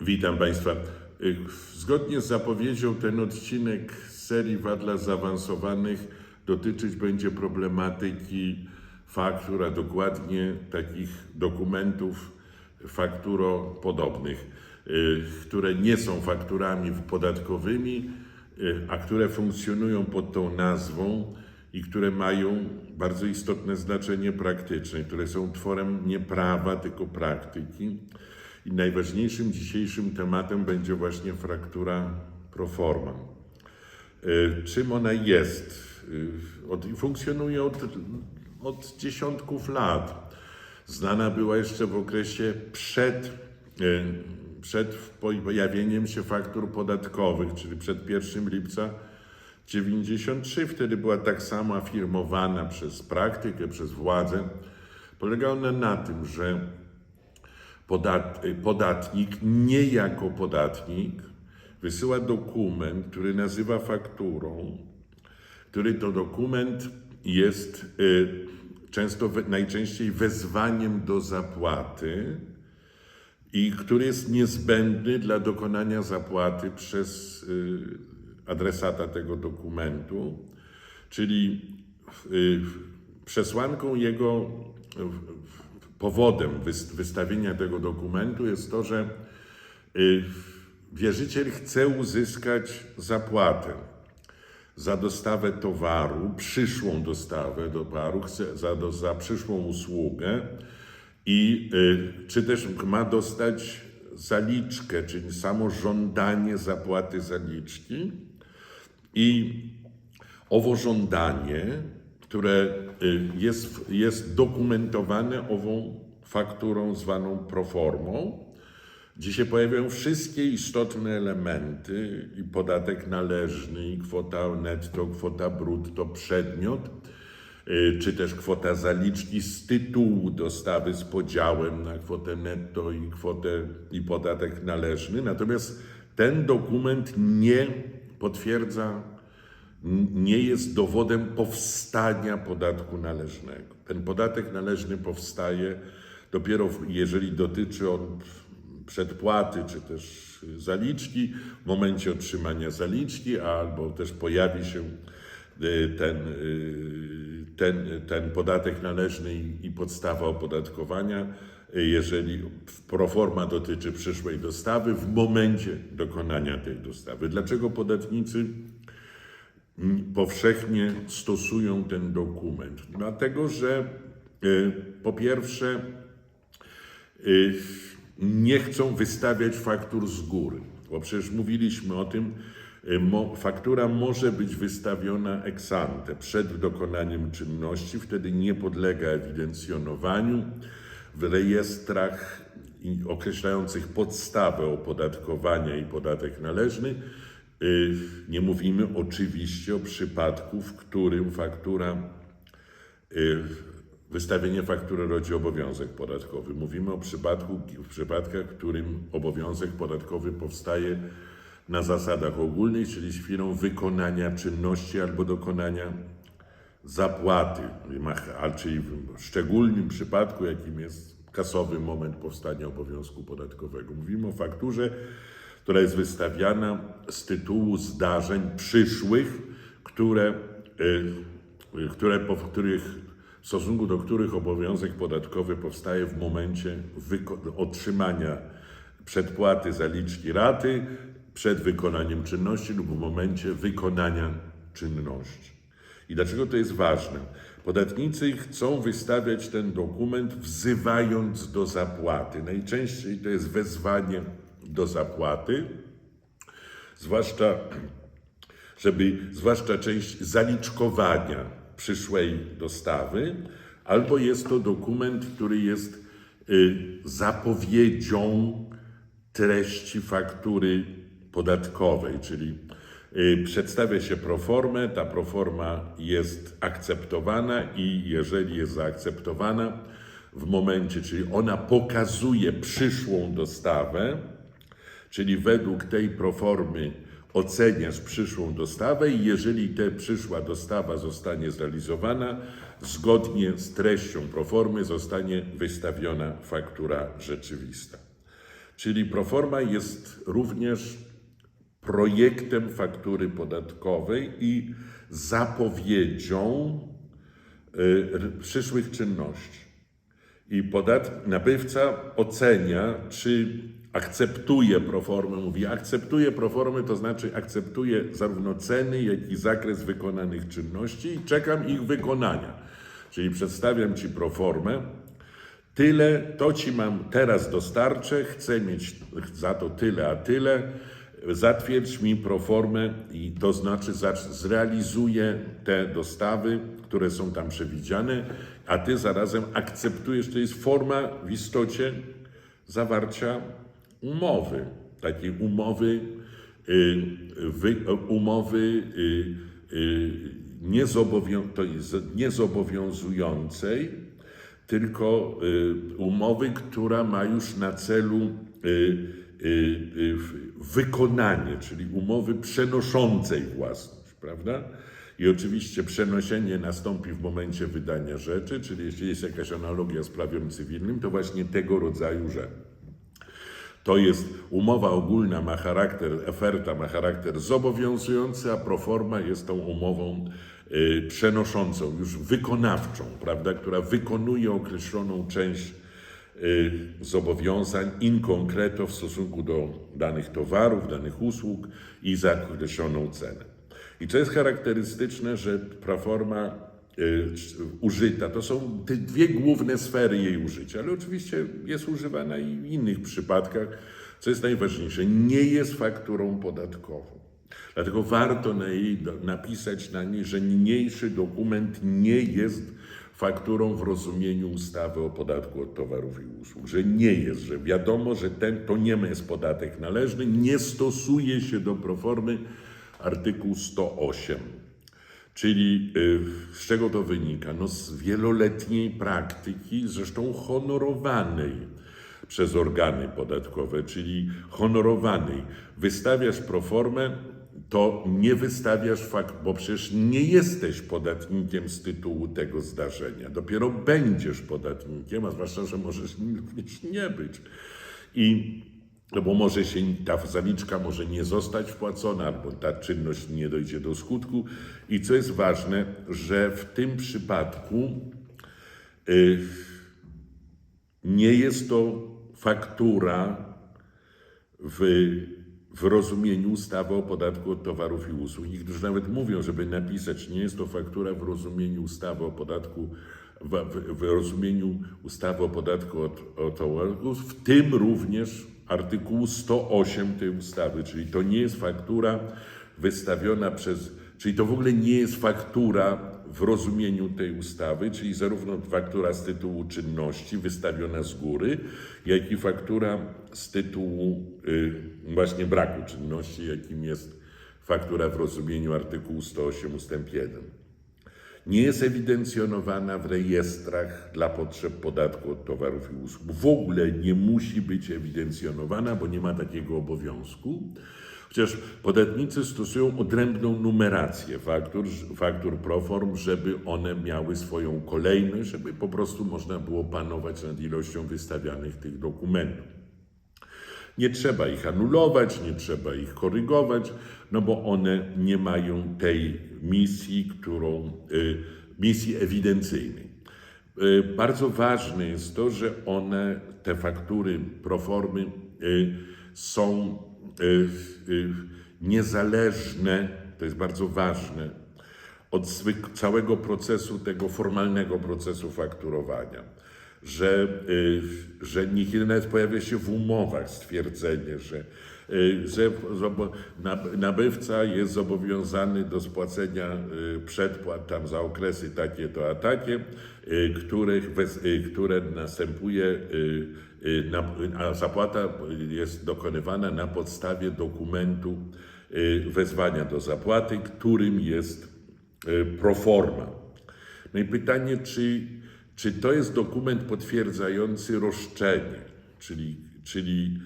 Witam Państwa. Y, Zgodnie z zapowiedzią ten odcinek serii wad dla zaawansowanych dotyczyć będzie problematyki faktur, a dokładnie takich dokumentów fakturopodobnych, y, które nie są fakturami podatkowymi, y, a które funkcjonują pod tą nazwą i które mają bardzo istotne znaczenie praktyczne, które są tworem nie prawa, tylko praktyki. I najważniejszym dzisiejszym tematem będzie właśnie fraktura proforma. Y, Czym ona jest? Od, funkcjonuje od, od dziesiątków lat. Znana była jeszcze w okresie przed, y, przed pojawieniem się faktur podatkowych, czyli przed 1 lipca 93. Wtedy była tak samo afirmowana przez praktykę, przez władzę. Polega ona na tym, że podat, podatnik nie jako podatnik wysyła dokument, który nazywa fakturą, który to dokument jest y, często, najczęściej wezwaniem do zapłaty i który jest niezbędny dla dokonania zapłaty przez y, adresata tego dokumentu, czyli y, przesłanką jego powodem wys- wystawienia tego dokumentu jest to, że y, wierzyciel chce uzyskać zapłatę za dostawę towaru, przyszłą dostawę towaru, za, za przyszłą usługę i y, czy też ma dostać zaliczkę, czyli samo żądanie zapłaty zaliczki i owo żądanie, które jest, jest dokumentowane ową fakturą zwaną proformą, gdzie się pojawiają wszystkie istotne elementy i podatek należny, i kwota netto, kwota brutto, przedmiot, y, czy też kwota zaliczki z tytułu dostawy z podziałem na kwotę netto i kwotę i podatek należny. Natomiast ten dokument nie potwierdza nie jest dowodem powstania podatku należnego. Ten podatek należny powstaje dopiero, jeżeli dotyczy on przedpłaty czy też zaliczki, w momencie otrzymania zaliczki, albo też pojawi się y, ten, y, ten, ten podatek należny i- podstawa opodatkowania, y, jeżeli proforma dotyczy przyszłej dostawy, w momencie dokonania tej dostawy. Dlaczego podatnicy powszechnie stosują ten dokument? Dlatego, że y, po pierwsze y, nie chcą wystawiać faktur z góry, bo przecież mówiliśmy o tym, y, faktura może być wystawiona ex ante, przed dokonaniem czynności, wtedy nie podlega ewidencjonowaniu w rejestrach określających podstawę opodatkowania i podatek należny. Nie mówimy oczywiście o przypadku, w którym faktura Wystawienie faktury rodzi obowiązek podatkowy. Mówimy o przypadku, w przypadkach, w którym obowiązek podatkowy powstaje na zasadach ogólnych, czyli z chwilą wykonania czynności albo dokonania zapłaty, czyli w szczególnym przypadku, jakim jest kasowy moment powstania obowiązku podatkowego. Mówimy o fakturze, która jest wystawiana z tytułu zdarzeń przyszłych, które, y, y, które, po których, w stosunku do których obowiązek podatkowy powstaje w momencie otrzymania przedpłaty zaliczki raty przed wykonaniem czynności lub w momencie wykonania czynności. I dlaczego to jest ważne? Podatnicy chcą wystawiać ten dokument wzywając do zapłaty. Najczęściej to jest wezwanie do zapłaty, zwłaszcza żeby zwłaszcza część zaliczkowania przyszłej dostawy, albo jest to dokument, który jest y, zapowiedzią treści faktury podatkowej, czyli y, przedstawia się proformę, ta proforma jest akceptowana i jeżeli jest zaakceptowana w momencie, czyli ona pokazuje przyszłą dostawę, czyli według tej proformy oceniasz przyszłą dostawę i jeżeli ta przyszła dostawa zostanie zrealizowana, zgodnie z treścią proformy zostanie wystawiona faktura rzeczywista. Czyli proforma jest również projektem faktury podatkowej i zapowiedzią r- przyszłych czynności. I podat... nabywca ocenia, czy akceptuje proformę. Mówi, akceptuje proformę, to znaczy akceptuje zarówno ceny, jak i zakres wykonanych czynności i czekam ich wykonania. Czyli przedstawiam Ci proformę, tyle, to Ci mam teraz dostarczę, chcę mieć za to tyle, a tyle. Zatwierdź mi proformę i to znaczy zrealizuję te dostawy, które są tam przewidziane, a Ty zarazem akceptujesz, to jest forma w istocie zawarcia umowy, takiej umowy, y, wy, umowy y, y, niezobowiązującej, tylko umowy, która ma już na celu wykonanie, czyli umowy przenoszącej własność, prawda? I oczywiście przenoszenie nastąpi w momencie wydania rzeczy, czyli jeśli jest jakaś analogia z prawem cywilnym, to właśnie tego rodzaju rzecz. To jest umowa ogólna, ma charakter, oferta ma charakter zobowiązujący, a proforma jest tą umową y, przenoszącą, już wykonawczą, prawda, która wykonuje określoną część y, zobowiązań in concreto w stosunku do danych towarów, danych usług i za określoną cenę. I co jest charakterystyczne, że proforma użyta. To są te dwie główne sfery jej użycia, ale oczywiście jest używana i w innych przypadkach. Co jest najważniejsze, nie jest fakturą podatkową. Dlatego warto na jej, napisać na niej, że niniejszy dokument nie jest fakturą w rozumieniu ustawy o podatku od towarów i usług, że nie jest, że wiadomo, że ten to nie jest podatek należny, nie stosuje się do proformy artykuł 108. Czyli y, z czego to wynika? No z wieloletniej praktyki, zresztą honorowanej przez organy podatkowe, czyli honorowanej. Wystawiasz proformę, to nie wystawiasz fakt, bo przecież nie jesteś podatnikiem z tytułu tego zdarzenia. Dopiero będziesz podatnikiem, a zwłaszcza, że możesz nim również nie być. I no bo może się ta zaliczka może nie zostać wpłacona, albo ta czynność nie dojdzie do skutku. I co jest ważne, że w tym przypadku y, nie jest to faktura w, w rozumieniu ustawy o podatku od towarów i usług. Niektórzy nawet mówią, żeby napisać, nie jest to faktura w rozumieniu ustawy o podatku, w, w, w rozumieniu ustawy o podatku od, od towarów, w tym również artykułu 108 tej ustawy, czyli to nie jest faktura wystawiona przez, czyli to w ogóle nie jest faktura w rozumieniu tej ustawy, czyli zarówno faktura z tytułu czynności wystawiona z góry, jak i faktura z tytułu y, właśnie braku czynności, jakim jest faktura w rozumieniu artykułu 108 ustęp 1. Nie jest ewidencjonowana w rejestrach dla potrzeb podatku od towarów i usług. W ogóle nie musi być ewidencjonowana, bo nie ma takiego obowiązku. Chociaż podatnicy stosują odrębną numerację faktur, faktur proform, żeby one miały swoją kolejność, żeby po prostu można było panować nad ilością wystawianych tych dokumentów. Nie trzeba ich anulować, nie trzeba ich korygować, no bo one nie mają tej misji, którą, y, misji ewidencyjnej. Y, Bardzo ważne jest to, że one, te faktury proformy y, są niezależne, to jest bardzo ważne, od całego procesu, tego formalnego procesu fakturowania. Że, y, że niekiedy nawet pojawia się w umowach stwierdzenie, że, y, że nabywca jest zobowiązany do spłacenia y, przedpłat tam za okresy takie to a takie, których, które następuje, na, a zapłata jest dokonywana na podstawie dokumentu wezwania do zapłaty, którym jest proforma. No i pytanie, czy, czy to jest dokument potwierdzający roszczenie, czyli, czyli,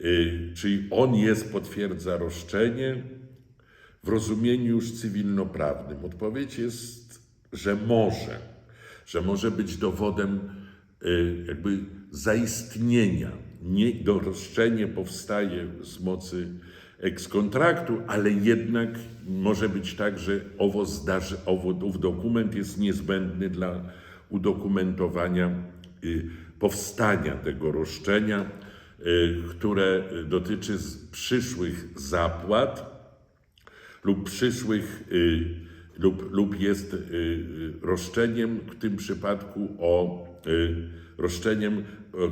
y, czyli on jest, potwierdza roszczenie w rozumieniu już cywilnoprawnym? Odpowiedź jest, że może, że może być dowodem y, jakby zaistnienia nie, do roszczenie powstaje z mocy ekskontraktu, ale jednak może być tak, że owo zdarzy, owo, ów dokument jest niezbędny dla udokumentowania y, powstania tego roszczenia, y, które dotyczy przyszłych zapłat lub przyszłych y, lub, lub jest roszczeniem w tym przypadku o roszczeniem,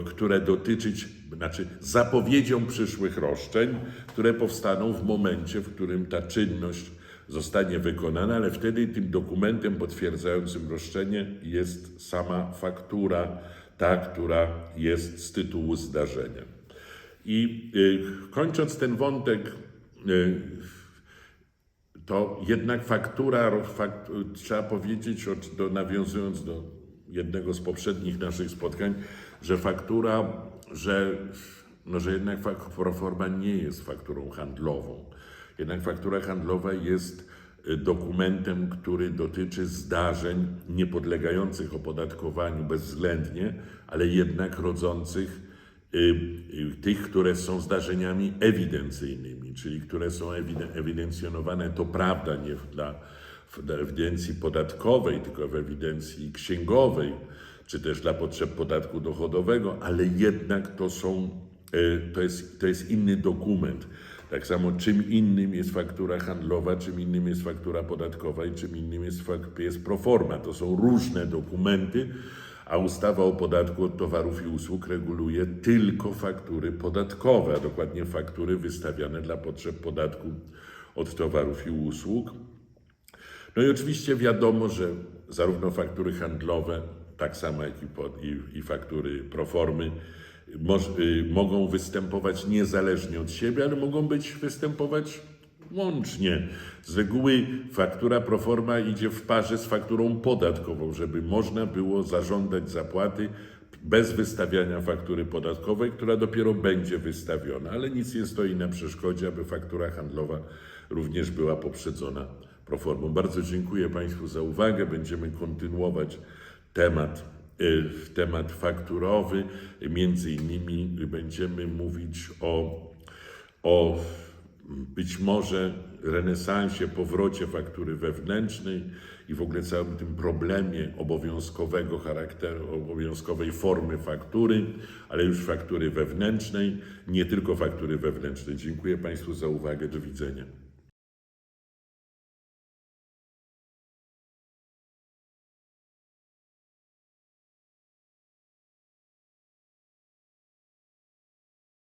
które dotyczyć, znaczy zapowiedzią przyszłych roszczeń, które powstaną w momencie, w którym ta czynność zostanie wykonana, ale wtedy tym dokumentem potwierdzającym roszczenie jest sama faktura, ta, która jest z tytułu zdarzenia. I y, kończąc ten wątek, y, to jednak faktura, fakt, trzeba powiedzieć, nawiązując do jednego z poprzednich naszych spotkań, że faktura, że, no, że jednak proforma nie jest fakturą handlową. Jednak faktura handlowa jest y, dokumentem, który dotyczy zdarzeń niepodlegających opodatkowaniu bezwzględnie, ale jednak rodzących y, y, tych, które są zdarzeniami ewidencyjnymi, czyli które są ewide- ewidencjonowane, to prawda, nie w- dla, w ewidencji podatkowej, tylko w ewidencji księgowej, czy też dla potrzeb podatku dochodowego, ale jednak to są, to jest, to jest inny dokument. Tak samo czym innym jest faktura handlowa, czym innym jest faktura podatkowa i czym innym jest, jest proforma. To są różne dokumenty, a ustawa o podatku od towarów i usług reguluje tylko faktury podatkowe, a dokładnie faktury wystawiane dla potrzeb podatku od towarów i usług. No i oczywiście wiadomo, że zarówno faktury handlowe, tak samo jak i, po, i, i faktury proformy, mogą występować niezależnie od siebie, ale mogą być występować łącznie. Z reguły faktura proforma idzie w parze z fakturą podatkową, żeby można było zażądać zapłaty bez wystawiania faktury podatkowej, która dopiero będzie wystawiona, ale nic nie stoi na przeszkodzie, aby faktura handlowa również była poprzedzona proformą. Bardzo dziękuję Państwu za uwagę. Będziemy kontynuować temat, y, temat fakturowy. Między innymi będziemy mówić o, o być może renesansie, powrocie faktury wewnętrznej i w ogóle całym tym problemie obowiązkowego charakteru, obowiązkowej formy faktury, ale już faktury wewnętrznej, nie tylko faktury wewnętrznej. Dziękuję Państwu za uwagę. Do widzenia.